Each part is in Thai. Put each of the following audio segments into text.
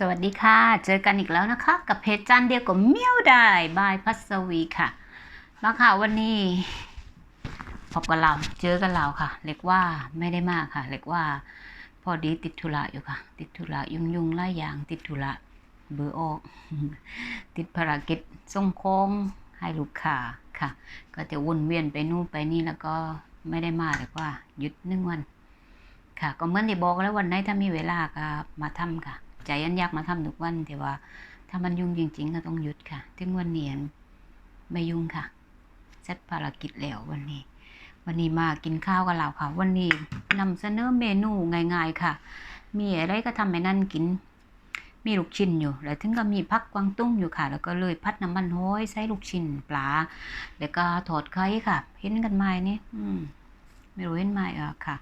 สวัสดีค่ะ เจอกันอีกแล้วนะคะ กับเพจจันเดียวกับเมียวได้บายพัสวีค่ะ มาค่ะวันนี้พบกับเราเจอกันเราค่ะเรียกว่าไม่ได้มากค่ะเรียกว่า พอดีติดธุระอยู่ค่ะ ติดธุระยุ่งยุ่งๆหลายอย่างติดธุระเบอร์ออก ติดภารกิจส่งโค้งให้ลูกค้าค่ะ ก็จะวนเวียนไปนู่นไปนี่แล้วก็ไม่ได้มาเรียกว่าหยุดหนึ่งวัน ค่ะ ก็เหมือนที่บอกแล้ววันไหนถ้ามีเวลาก็มาทำค่ะ ใจยันอยากมาทำทุกวันแต่ว่า ถ้ามันยุ่งจริง ๆ ก็ต้องหยุดค่ะ ถึงวันเนี้ไม่ยุ่งค่ะเสร็จภารกิจแล้ววันนี้ วันนี้มากินข้าวกับเราค่ะ วันนี้นำเสนอเมนูง่ายๆค่ะ มีอะไรก็ทำให้นั่นกิน มีลูกชิ้นอยู่ แล้วถึงก็มีพักกวางตุ้งอยู่ค่ะ แล้วก็เลยพัดน้ำมันห้อยใส่ลูกชิ้นปลา แล้วก็ทอดไข่ค่ะ เห็นกันไหมนี่อืมไม่รู้เห็นไหมเออค่ะ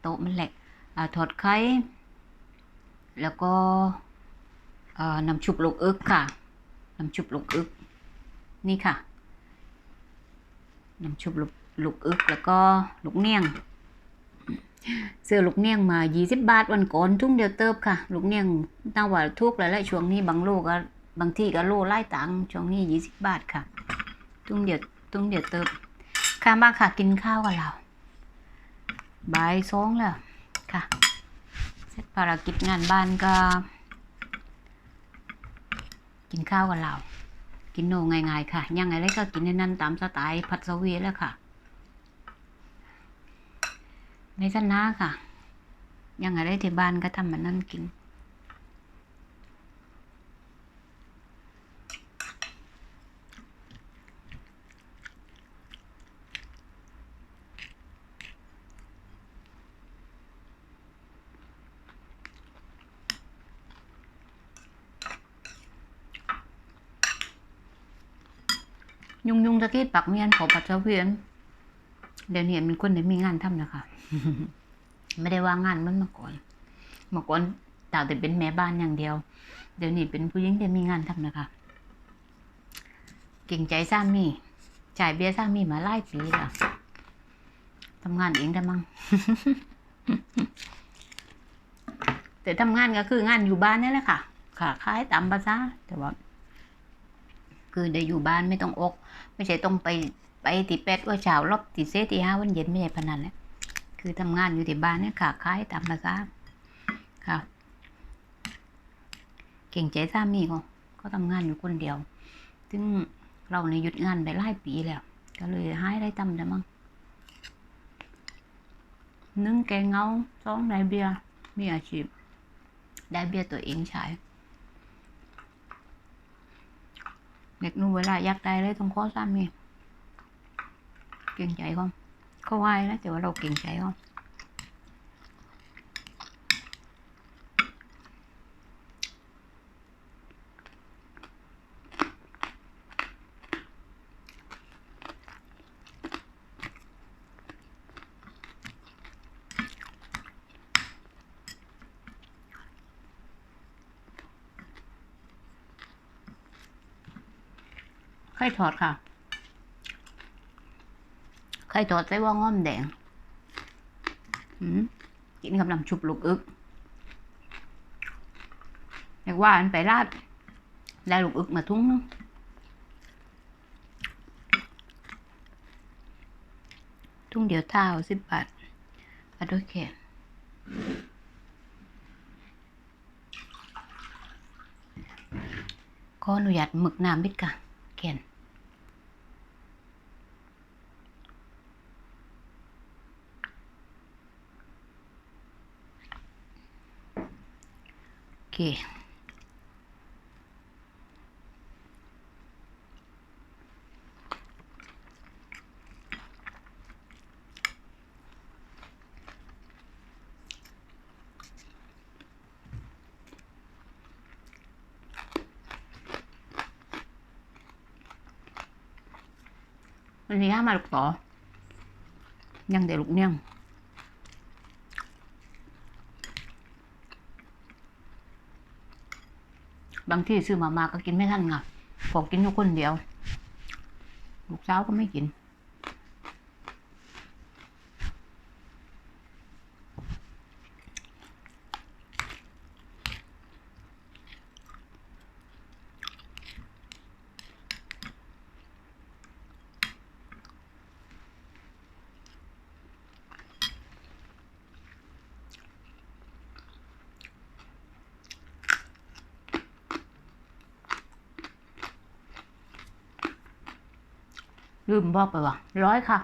โต๊ะมันแหลกอ่าทอดไข่ แล้วก็น้ำชุบลูกอึกค่ะ น้ำชุบลูกอึก นี่ค่ะ น้ำชุบลูกลูกอึกแล้วก็ลูกเนียงเสื้อลูกเนียงมา20บาทวันก่อนทุ่งเดียวเติบค่ะ ลูกเนียงตั้งว่าทุกแล้วแหละช่วงนี้บางโลก็บางที่ก็โลไล่ตังช่วงนี้20บาทค่ะ ทุ่งเดียวทุ่งเดียวเติบค่ะมาค่ะกินข้าวกับเราบ่ายสองแล้วค่ะ ภารกิจงานบ้านก็ กินข้าวกับเรา กินโนง่ายๆค่ะ ยังไงเลยก็กินในนั้นตามสไตล์พัดสวีแล้วค่ะ ในสันนาค่ะ ยังไงเลยที่บ้านก็ทำมันนั่นกิน ยุงยุงตะกี้ปักเมียนขอปัดเจ้าเพียนเดี๋ยวนี้มีคนได้มีงานทำนะคะไม่ได้ว่างงานเหมันเมื่อก่อนเมื่อก่อนตาแต่เป็นแม่บ้านอย่างเดียว เดี๋ยวนี้เป็นผู้หญิงที่มีงานทำนะคะเก่งใจสามีจ่ายเบี้ยสามีมาหลายปีแล้วทำงานเองได้มั้งแต่ทำงานก็คืองานอยู่บ้านนี่แหละค่ะ ค่ะคล้ายตามภาษาแต่ว่า คือได้อยู่บ้านไม่ต้องอก ไม่ใช่ต้องไปไปตีแปดว่าเช้ารอบตีเซตีห้าวันเย็นไม่ใช่พนันแหละคือทำงานอยู่ที่บ้านเนี่ยค่ะคล้ายตามภาษาค่ะ เก่งใจสามีก็ก็ทำงานอยู่คนเดียว ซึ่งเราในยหยุดงานไปหลายปีแล้ว ก็เลยหายได้ทำได้มั้งนึ่งแกงเงาสองได้เบียร์มีอาชีพ ได้เบียร์ตัวเองใช้ เด็กนู่เวลาอยากได้เลยต้องขอสามีเก่งใจเขาเขาไหวนะแต่ว่าเราเก่งใจเขา ไข่ทอดค่ะ ไข่ทอดใส่ว่าง้อมแดงกินกำลังชุบลูกอึกเรียกว่าอันไปราดได้ลูกอึกมาทุ่งนึงทุ่งเดียวเท่าสิบบาทมาด้วยแขนขออนุญาตหมึกน้ำบิดค่ะแขน โอเควันนี้ห้ามาลูกต่อ ยังเด็กลูกเนี่ยง บางที่ซื้อมามาก็กินไม่ทันไงผมกินอยู่คนเดียว ลูกสาวก็ไม่กิน ลืมบอกไปว่าร้อยค่ะ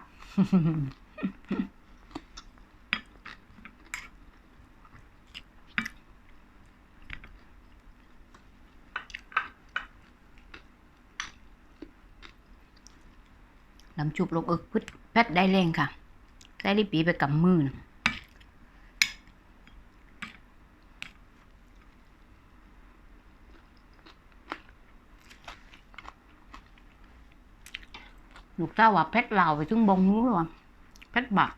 น้ำจุบลงอึกพึดแพทได้เร่งค่ะ ได้รีบปีไปกับมือนะ ลูกเจ้าว่าเพชรเหลาไปถึงบงนู้นเลยว่ะเพชรบัก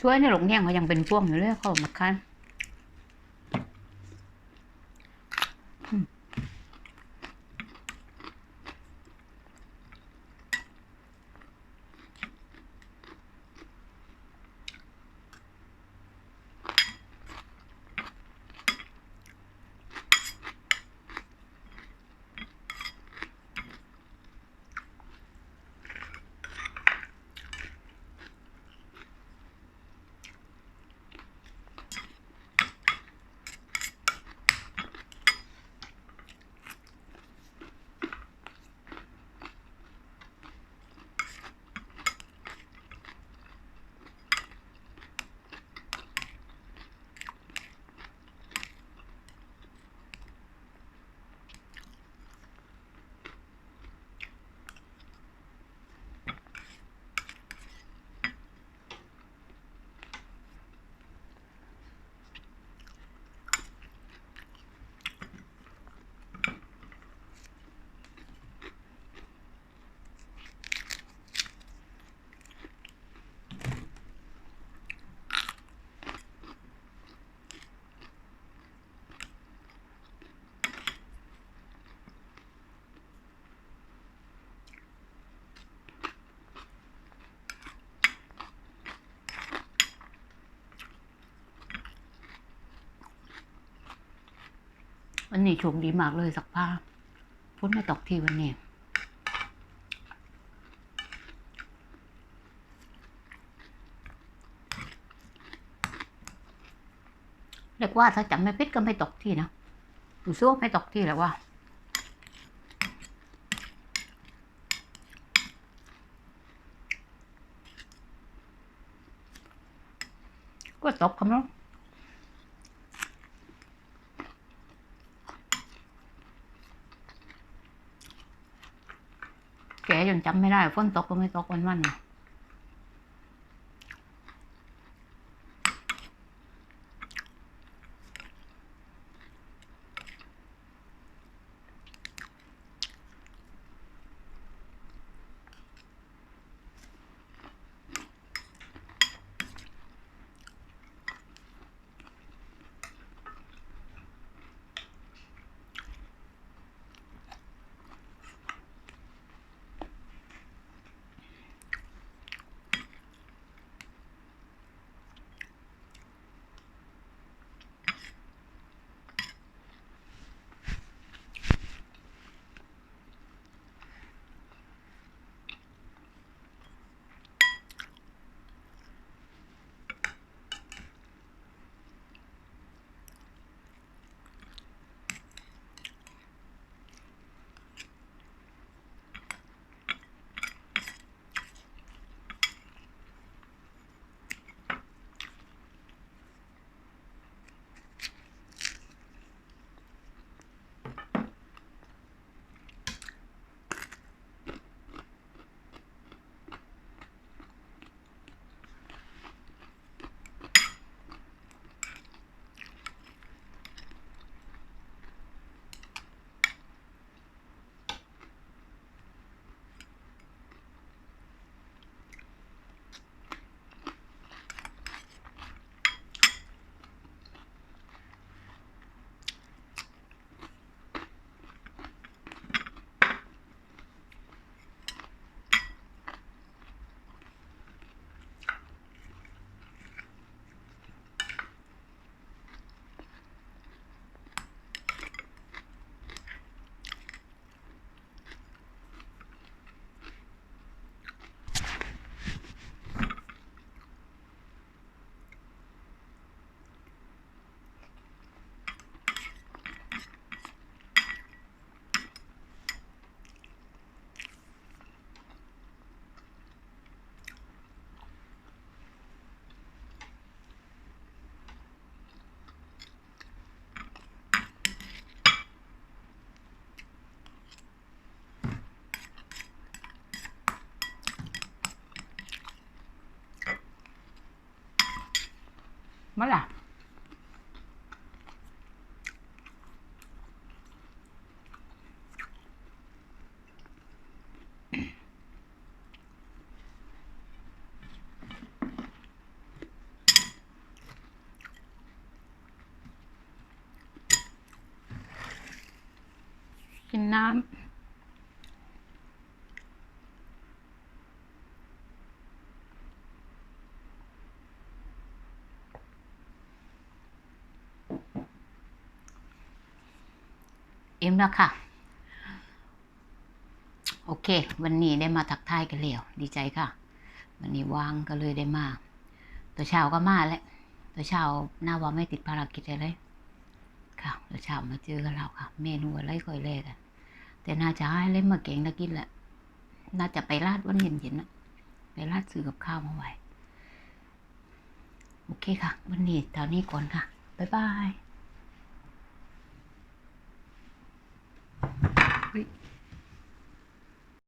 ช่วยในหลงเนี่ยเขายังเป็นพ่วงอยู่เลยเขามาคันันนี้ชคดีมากเลยสักผ้าฝนไม่ตกที่วันนี้เรียกว่าถ้าจำไม่ผิดก็ไม่ตกที่นะอยู่สู้ไม่ตกที่แหละว่าก็ตกคำนั้น แกจนจำไม่ได้ฝนตกก็ไม่ตกวันวัน มื่อไหร่กินน้ำ เอ็มแล้วค่ะ โอเค วันนี้ได้มาทักทายกันแล้วดีใจค่ะ วันนี้ว่างก็เลยได้มา ตัวเช้าก็มาแล้วตัวเช้าหน้าว่าไม่ติดภารกิจอะไรค่ะตัวเช้ามาเจอกันแล้วค่ะ เมนูอะไรค่อยเล่กัน แต่น่าจะให้เล่นมาเก่งแล้วกินแหละ น่าจะไปลาดวันเย็นๆนะไปลาดซื้อกับข้าวมาไว้โอเคค่ะ วันนี้ตอนนี้ก่อนค่ะ บ๊ายบาย เฮ้ย